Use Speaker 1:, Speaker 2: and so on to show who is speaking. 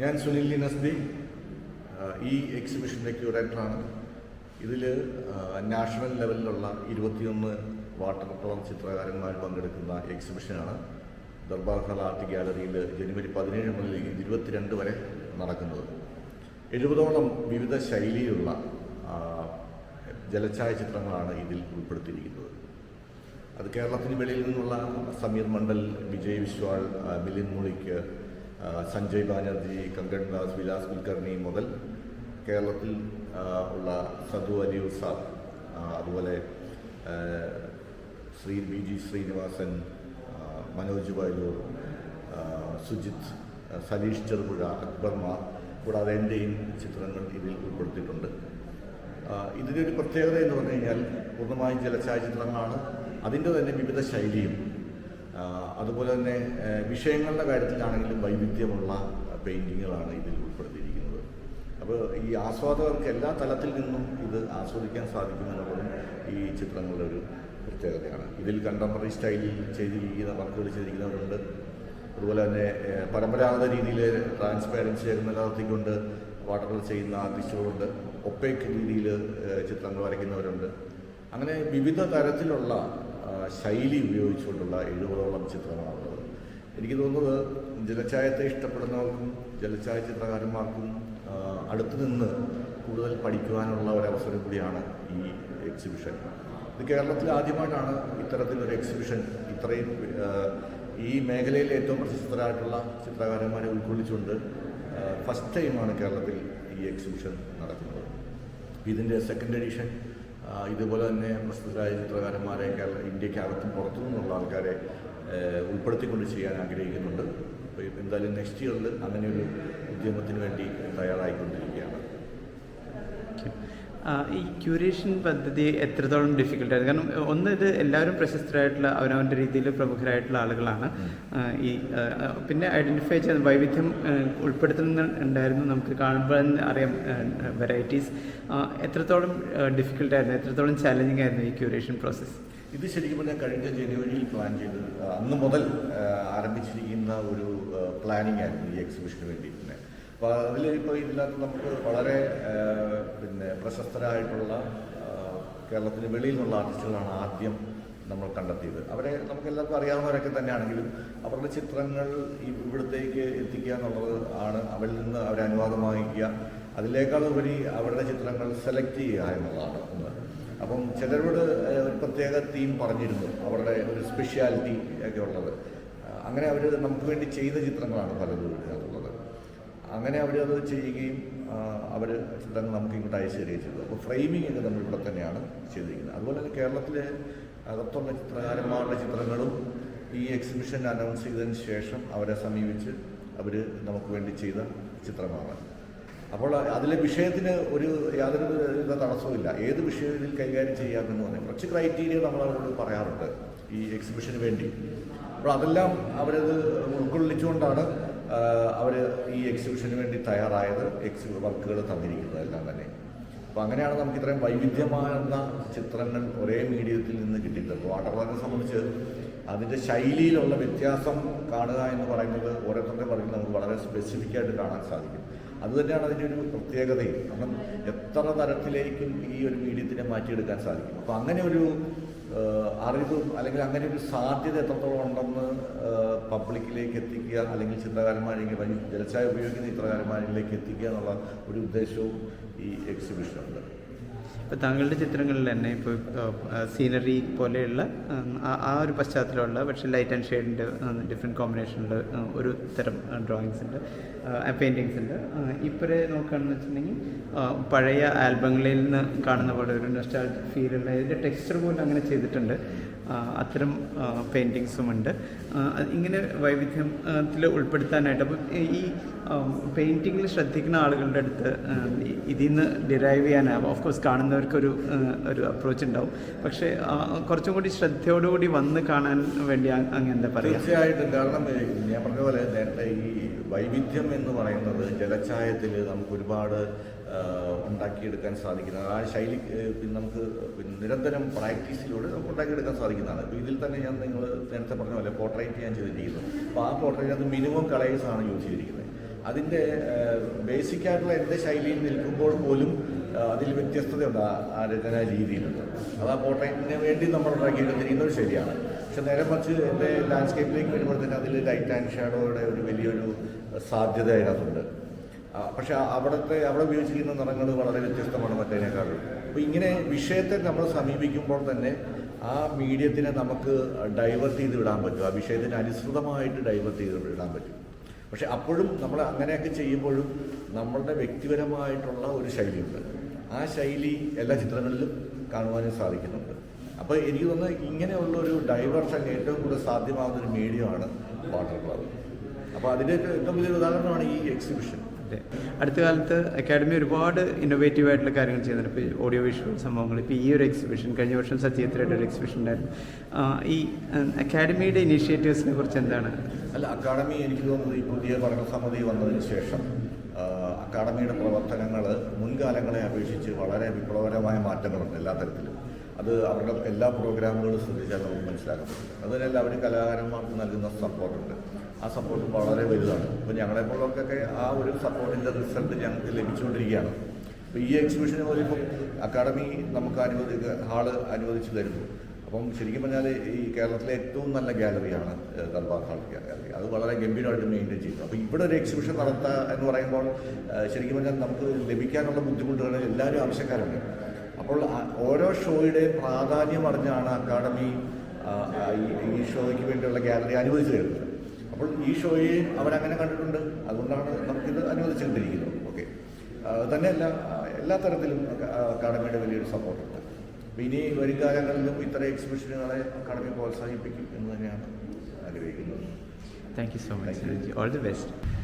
Speaker 1: ഞാൻ സുനിൽ ലിനസ്ബി ഈ എക്സിബിഷന്റെ ക്യൂറേറ്ററാണ് ഇതിൽ നാഷണൽ ലെവലിലുള്ള ഇരുപത്തിയൊന്ന് വാട്ടർ കളർ ചിത്രകാരന്മാർ പങ്കെടുക്കുന്ന എക്സിബിഷനാണ് ദർബാർ ഹാൾ ആർട്ട് ഗ്യാലറിയിൽ ജനുവരി പതിനേഴ് മുതൽ ഇരുപത്തിരണ്ട് വരെ നടക്കുന്നത്. എഴുപതോളം വിവിധ ശൈലിയിലുള്ള ജലഛായ ചിത്രങ്ങളാണ് ഇതിൽ ഉൾപ്പെടുത്തിയിരിക്കുന്നത്. അത് കേരളത്തിന് വെളിയിൽ നിന്നുള്ള സമീർ മണ്ഡൽ വിജയ് വിശ്വാൾ മിലിൻ മുളിക്ക് സഞ്ജയ് ബാനർജി കങ്കൺ ദാസ് വിലാസ് കുൽക്കർണി മുതൽ കേരളത്തിൽ ഉള്ള സദു അലിയു സാബ് അതുപോലെ ശ്രീ ബി ജി ശ്രീനിവാസൻ മനോജ് വയലൂർ സുജിത് സതീഷ് ചെറുപുഴ അക്ബർമാർ കൂടാതെ എന്റെയും ചിത്രങ്ങൾ ഇതിൽ ഉൾപ്പെടുത്തിയിട്ടുണ്ട്. ഇതിന്റെ ഒരു പ്രത്യേകത എന്ന് പറഞ്ഞു കഴിഞ്ഞാൽ പൂർണമായും ജലഛായാചിത്രങ്ങളാണ്. അതിന്റെ തന്നെ വിവിധ ശൈലിയും. അതുപോലെ തന്നെ വിഷയങ്ങളുടെ കാര്യത്തിലാണെങ്കിലും വൈവിധ്യമുള്ള പെയിന്റിങ്ങുകളാണ് ഇതിൽ ഉൾപ്പെടുത്തിയിരിക്കുന്നത്. അപ്പോൾ ഈ ആസ്വാദകർക്ക് എല്ലാ തലത്തിൽ നിന്നും ഇത് ആസ്വദിക്കാൻ സാധിക്കുമെന്നുള്ളതും ഈ ചിത്രങ്ങളുടെ ഒരു പ്രത്യേകതയാണ്. ഇതിൽ കണ്ടംപററി സ്റ്റൈലിൽ ചെയ്തിരിക്കുന്ന വർക്കുകൾ ചെയ്തിരിക്കുന്നവരുണ്ട്. അതുപോലെ തന്നെ പരമ്പരാഗത രീതിയിൽ ട്രാൻസ്പാരൻസി നിലനിർത്തിക്കൊണ്ട് വാട്ടർ ചെയ്യുന്ന ആർട്ടിസ്റ്റുകളുണ്ട്. ഒപ്പേക്ക് രീതിയിൽ ചിത്രങ്ങൾ വരയ്ക്കുന്നവരുണ്ട്. അങ്ങനെ വിവിധ തരത്തിലുള്ള ശൈലി ഉപയോഗിച്ചുകൊണ്ടുള്ള എഴുപതോളം ചിത്രങ്ങളാണുള്ളത്. എനിക്ക് തോന്നുന്നത് ജലച്ചായത്തെ ഇഷ്ടപ്പെടുന്നവർക്കും ജലച്ചായ ചിത്രകാരന്മാർക്കും അടുത്തു നിന്ന് കൂടുതൽ പഠിക്കുവാനുള്ള ഒരവസരം കൂടിയാണ് ഈ എക്സിബിഷൻ ഇത് കേരളത്തിൽ ആദ്യമായിട്ടാണ് ഇത്തരത്തിലൊരു എക്സിബിഷൻ ഇത്രയും ഈ മേഖലയിൽ ഏറ്റവും പ്രശസ്തരായിട്ടുള്ള ചിത്രകാരന്മാരെ ഉൾക്കൊള്ളിച്ചുകൊണ്ട് ഫസ്റ്റ് ടൈമാണ് കേരളത്തിൽ ഈ എക്സിബിഷൻ നടക്കുന്നത്. ഇതിന്റെ സെക്കൻഡ് എഡിഷൻ ഇതുപോലെ തന്നെ പ്രസിദ്ധരായ ചിത്രകാരന്മാരെ കേരള ഇന്ത്യക്കകത്തും പുറത്തു നിന്നുള്ള ആൾക്കാരെ ഉൾപ്പെടുത്തിക്കൊണ്ട് ചെയ്യാൻ ആഗ്രഹിക്കുന്നുണ്ട്. അപ്പോൾ എന്തായാലും നെക്സ്റ്റ് ഇയറിൽ അങ്ങനെ ഒരു ഉദ്യമത്തിന് വേണ്ടി തയ്യാറായിക്കൊണ്ടിരിക്കുകയാണ്.
Speaker 2: ഈ ക്യൂരേഷൻ പദ്ധതി എത്രത്തോളം ഡിഫിക്കൽട്ടായിരുന്നു കാരണം ഒന്ന് ഇത് എല്ലാവരും പ്രശസ്തരായിട്ടുള്ള അവനവന്റെ രീതിയിൽ പ്രമുഖരായിട്ടുള്ള ആളുകളാണ്. ഈ പിന്നെ ഐഡന്റിഫൈ ചെയ്യുന്ന വൈവിധ്യം ഉൾപ്പെടുത്തുന്നുണ്ടായിരുന്നു നമുക്ക് കാണുമ്പോൾ അറിയാം വെറൈറ്റീസ് എത്രത്തോളം ഡിഫിക്കൽട്ടായിരുന്നു എത്രത്തോളം ചാലഞ്ചിങ് ആയിരുന്നു ഈ ക്യൂരേഷൻ പ്രോസസ്സ്
Speaker 1: ഇത് ശരിക്കും പറഞ്ഞാൽ കഴിഞ്ഞ ജനുവരിയിൽ പ്ലാൻ ചെയ്ത് അന്ന് മുതൽ ആരംഭിച്ചിരിക്കുന്ന ഒരു പ്ലാനിങ് ആയിരുന്നു ഈ എക്സിബിഷന് വേണ്ടി പിന്നെ അപ്പോൾ അതിൽ ഇപ്പോൾ ഇതിനകത്ത് നമുക്ക് വളരെ പിന്നെ പ്രശസ്തരായിട്ടുള്ള കേരളത്തിന് വെളിയിൽ നിന്നുള്ള ആർട്ടിസ്റ്റുകളാണ് ആദ്യം നമ്മൾ കണ്ടെത്തിയത്. അവരെ നമുക്ക് എല്ലാവർക്കും അറിയാവുന്നവരൊക്കെ തന്നെയാണെങ്കിലും അവരുടെ ചിത്രങ്ങൾ ഇവിടത്തേക്ക് എത്തിക്കുക എന്നുള്ളത് ആണ് അവരിൽ നിന്ന് അവരെ അനുവാദം വാങ്ങിക്കുക അതിനേക്കാൾ ഉപരി അവരുടെ ചിത്രങ്ങൾ സെലക്ട് ചെയ്യുക എന്നുള്ളതാണ് ഒന്ന്. അപ്പം ചിലരോട് ഒരു പ്രത്യേക തീം പറഞ്ഞിരുന്നു അവരുടെ ഒരു സ്പെഷ്യാലിറ്റി ഒക്കെ ഉള്ളത്. അങ്ങനെ അവർ നമുക്ക് വേണ്ടി ചെയ്ത ചിത്രങ്ങളാണ് പലതും ഇതിനകത്തുള്ളത്. അങ്ങനെ അവർ അത് ചെയ്യുകയും അവർ ചിത്രങ്ങൾ നമുക്ക് ഇങ്ങോട്ട് അയച്ചു തരികയും ചെയ്തു. അപ്പോൾ ഫ്രെയിമിംഗ് ഒക്കെ നമ്മൾ ഇവിടെ തന്നെയാണ് ചെയ്തിരിക്കുന്നത്. അതുപോലെ തന്നെ കേരളത്തിലെ അകത്തുള്ള ചിത്രകാരന്മാരുടെ ചിത്രങ്ങളും ഈ എക്സിബിഷൻ അനൗൺസ് ചെയ്തതിന് ശേഷം അവരെ സമീപിച്ച് അവർ നമുക്ക് വേണ്ടി ചെയ്ത ചിത്രമാണ് അപ്പോൾ അതിലെ വിഷയത്തിന് ഒരു യാതൊരു വിധ തടസ്സവുമില്ല ഏത് വിഷയത്തിൽ കൈകാര്യം ചെയ്യാമെന്ന് പറഞ്ഞു കുറച്ച് ക്രൈറ്റീരിയ നമ്മൾ അവരോട് പറയാറുണ്ട് ഈ എക്സിബിഷന് വേണ്ടി. അപ്പോൾ അതെല്ലാം അവരത് ഉൾക്കൊള്ളിച്ചുകൊണ്ടാണ് അവർ ഈ എക്സിബിഷന് വേണ്ടി തയ്യാറായത് എക്സി വർക്കുകൾ തന്നിരിക്കുന്നത് എല്ലാം തന്നെ. അപ്പോൾ അങ്ങനെയാണ് നമുക്ക് ഇത്രയും വൈവിധ്യമാർന്ന ചിത്രങ്ങൾ ഒരേ മീഡിയത്തിൽ നിന്ന് കിട്ടിയിട്ടുള്ളത്. വാട്ടർ വർക്കിനെ സംബന്ധിച്ച് അതിന്റെ ശൈലിയിലുള്ള വ്യത്യാസം കാണുക എന്ന് പറയുന്നത് ഓരോരുത്തരുടെ പറയുന്നത് നമുക്ക് വളരെ സ്പെസിഫിക്കായിട്ട് കാണാൻ സാധിക്കും. അതുതന്നെയാണ് അതിന്റെ ഒരു പ്രത്യേകതയും. കാരണം എത്ര തരത്തിലേക്കും ഈ ഒരു മീഡിയത്തിനെ മാറ്റിയെടുക്കാൻ സാധിക്കും. അപ്പോൾ അങ്ങനെ ഒരു അറിവ് അല്ലെങ്കിൽ അങ്ങനെ ഒരു സാധ്യത എത്രത്തോളം ഉണ്ടെന്ന് പബ്ലിക്കിലേക്ക് എത്തിക്കുക അല്ലെങ്കിൽ ചിത്രകാരന്മാരിലേക്ക് ജലച്ചായ ഉപയോഗിക്കുന്ന ചിത്രകാരന്മാരിലേക്ക് എത്തിക്കുക എന്നുള്ള ഒരു ഉദ്ദേശവും ഈ എക്സിബിഷനുണ്ട്
Speaker 2: ഇപ്പോൾ താങ്കളുടെ ചിത്രങ്ങളിൽ തന്നെ ഇപ്പോൾ സീനറി പോലെയുള്ള ആ ഒരു പശ്ചാത്തലമുള്ള പക്ഷേ ലൈറ്റ് ആൻഡ് ഷെയ്ഡിന്റെ ഡിഫറെന്റ് കോമ്പിനേഷനിൽ ഒരു തരം ഡ്രോയിങ്സ് ഉണ്ട് പെയിന്റിങ്സ് ഉണ്ട്. ഇപ്പോഴേ നോക്കുകയാണെന്ന് വെച്ചിട്ടുണ്ടെങ്കിൽ പഴയ ആൽബങ്ങളിൽ നിന്ന് കാണുന്ന പോലെ ഒരു നെസ്റ്റാൾ ഫീലുള്ള ഇതിന്റെ ടെക്സ്ചർ പോലും അങ്ങനെ ചെയ്തിട്ടുണ്ട്. അത്തരം പെയിന്റിങ്സും ഉണ്ട് ഇങ്ങനെ വൈവിധ്യത്തിൽ ഉൾപ്പെടുത്താനായിട്ട് അപ്പം ഈ പെയിന്റിങ്ങിൽ ശ്രദ്ധിക്കുന്ന ആളുകളുടെ അടുത്ത് ഇതിൽ നിന്ന് ഡിറൈവ് ചെയ്യാനാവും. ഓഫ് കോഴ്സ് കാണുന്നവർക്കൊരു ഒരു അപ്രോച്ച് ഉണ്ടാവും. പക്ഷേ കുറച്ചും കൂടി ശ്രദ്ധയോടുകൂടി വന്ന് കാണാൻ വേണ്ടി അങ്ങനെ അങ്ങ് എന്താ പറയുക
Speaker 1: തീർച്ചയായിട്ടും. കാരണം ഞാൻ പറഞ്ഞ പോലെ നേരത്തെ ഈ വൈവിധ്യം എന്ന് പറയുന്നത് ജലച്ചായത്തിൽ നമുക്ക് ഒരുപാട് ഉണ്ടാക്കിയെടുക്കാൻ സാധിക്കുന്നത്. ആ ശൈലി പിന്നെ നമുക്ക് പിന്നെ നിരന്തരം പ്രാക്ടീസിലൂടെ നമുക്ക് ഉണ്ടാക്കിയെടുക്കാൻ സാധിക്കുന്നതാണ്. അപ്പോൾ ഇതിൽ തന്നെ ഞാൻ നിങ്ങൾ നേരത്തെ പറഞ്ഞ പോലെ പോർട്രേറ്റ് ഞാൻ ചെയ്തിരിക്കുന്നു. അപ്പോൾ ആ പോർട്രേറ്റ് അത് മിനിമം കളേഴ്സ് ആണ് യൂസ് ചെയ്തിരിക്കുന്നത്. അതിന്റെ ബേസിക് ആയിട്ടുള്ള എന്റെ ശൈലിയിൽ നിൽക്കുമ്പോൾ പോലും അതിൽ വ്യത്യസ്തതയുണ്ട് ആ രചന രീതിയിലുണ്ട്. അത് ആ പോർട്രേറ്റിന് വേണ്ടി നമ്മൾ ഉണ്ടാക്കിയെടുത്തിരിക്കുന്നത് ശരിയാണ്. പക്ഷെ നേരെ മറിച്ച് എന്റെ ലാൻഡ്സ്കേപ്പിലേക്ക് വരുമ്പോഴത്തേക്ക് അതിൽ ലൈറ്റ് ആൻഡ് ഷാഡോയുടെ ഒരു വലിയൊരു സാധ്യത അതിനകത്തുണ്ട്. പക്ഷെ അവിടുത്തെ അവിടെ ഉപയോഗിച്ചിരിക്കുന്ന നിറങ്ങൾ വളരെ വ്യത്യസ്തമാണ് മറ്റേതിനേക്കാളും. അപ്പോൾ ഇങ്ങനെ വിഷയത്തെ നമ്മൾ സമീപിക്കുമ്പോൾ തന്നെ ആ മീഡിയത്തിനെ നമുക്ക് ഡൈവേർട്ട് ചെയ്ത് വിടാൻ പറ്റും. ആ വിഷയത്തിന് അനുസൃതമായിട്ട് ഡൈവേർട്ട് ചെയ്ത് വിടാൻ പറ്റും. പക്ഷെ അപ്പോഴും നമ്മൾ അങ്ങനെയൊക്കെ ചെയ്യുമ്പോഴും നമ്മളുടെ വ്യക്തിപരമായിട്ടുള്ള ഒരു ശൈലിയുണ്ട്. ആ ശൈലി എല്ലാ ചിത്രങ്ങളിലും കാണുവാനും സാധിക്കുന്നുണ്ട്. അപ്പോൾ എനിക്ക് തോന്നുന്നത് ഇങ്ങനെയുള്ള ഒരു ഡൈവേർഷൻ ഏറ്റവും കൂടുതൽ സാധ്യമാകുന്ന ഒരു മീഡിയമാണ് വാട്ടർ കളർ അപ്പോൾ അതിന്റെ ഏറ്റവും വലിയ ഉദാഹരണമാണ് ഈ എക്സിബിഷൻ
Speaker 2: അതെ അടുത്ത കാലത്ത് അക്കാഡമി ഒരുപാട് ഇന്നോവേറ്റീവ് ആയിട്ടുള്ള കാര്യങ്ങൾ ചെയ്യുന്നുണ്ട് ഇപ്പോൾ ഓഡിയോ വിഷ്വൽ സംഭവങ്ങൾ ഇപ്പോൾ ഈ ഒരു എക്സിബിഷൻ കഴിഞ്ഞ വർഷം സത്യത്തിലായിട്ട് ഒരു എക്സിബിഷൻ ഉണ്ടായിരുന്നു. ഈ അക്കാഡമിയുടെ ഇനീഷ്യേറ്റീവ്സിനെ കുറിച്ച് എന്താണ്?
Speaker 1: അല്ല അക്കാഡമി എനിക്ക് തോന്നുന്നത് ഈ പുതിയ പഠനസമിതി വന്നതിന് ശേഷം അക്കാഡമിയുടെ പ്രവർത്തനങ്ങൾ മുൻകാലങ്ങളെ അപേക്ഷിച്ച് വളരെ വിപ്ലവകരമായ മാറ്റങ്ങളുണ്ട് എല്ലാ തരത്തിലും. അത് അവരുടെ എല്ലാ പ്രോഗ്രാമുകളും ശ്രദ്ധിച്ചാൽ നമുക്ക് മനസ്സിലാക്കാൻ പറ്റും. അതുപോലെ അവർ കലാകാരന്മാർക്ക് നൽകുന്ന സപ്പോർട്ടുണ്ട് ആ സപ്പോർട്ട് വളരെ വലുതാണ്. അപ്പോൾ ഞങ്ങളെപ്പോലൊക്കെ ആ ഒരു സപ്പോർട്ടിന്റെ റിസൾട്ട് ഞങ്ങൾക്ക് ലഭിച്ചുകൊണ്ടിരിക്കുകയാണ്. അപ്പോൾ ഈ എക്സിബിഷന് പോലും അക്കാഡമി നമുക്ക് അനുവദി ഹാൾ അനുവദിച്ചു തരുന്നു. അപ്പം ശരിക്കും പറഞ്ഞാൽ ഈ കേരളത്തിലെ ഏറ്റവും നല്ല ഗാലറിയാണ് ദർബാർ ഹാൾ ഗാലറി അത് വളരെ ഗംഭീരമായിട്ട് മെയിന്റെയിൻ ചെയ്യുന്നു അപ്പോൾ ഇവിടെ ഒരു എക്സിബിഷൻ നടത്തുക എന്ന് പറയുമ്പോൾ ശരിക്കും പറഞ്ഞാൽ നമുക്ക് ലഭിക്കാനുള്ള ബുദ്ധിമുട്ടുകൾ എല്ലാവരും ആവശ്യക്കാരുണ്ട്. അപ്പോൾ ഓരോ ഷോയുടെ പ്രാധാന്യം അറിഞ്ഞാണ് അക്കാഡമി ഈ- ഷോയ്ക്ക് വേണ്ടിയുള്ള ഗാലറി അനുവദിച്ചു തരുന്നത്. അപ്പോൾ ഈ ഷോയെ അവരങ്ങനെ കണ്ടിട്ടുണ്ട്. അതുകൊണ്ടാണ് നമുക്കിത് അനുവദിച്ചുകൊണ്ടിരിക്കുന്നത്. ഓക്കെ. തന്നെയല്ല എല്ലാ തരത്തിലും അക്ക- അക്കാഡമിയുടെ വലിയൊരു സപ്പോർട്ടുണ്ട്. അപ്പോൾ ഇനി വരും കാലങ്ങളിലും ഇത്തരം എക്സിബിഷനുകളെ അക്കാഡമി പ്രോത്സാഹിപ്പിക്കും എന്ന് തന്നെയാണ് ആഗ്രഹിക്കുന്നത്.
Speaker 2: Thank you so much all the best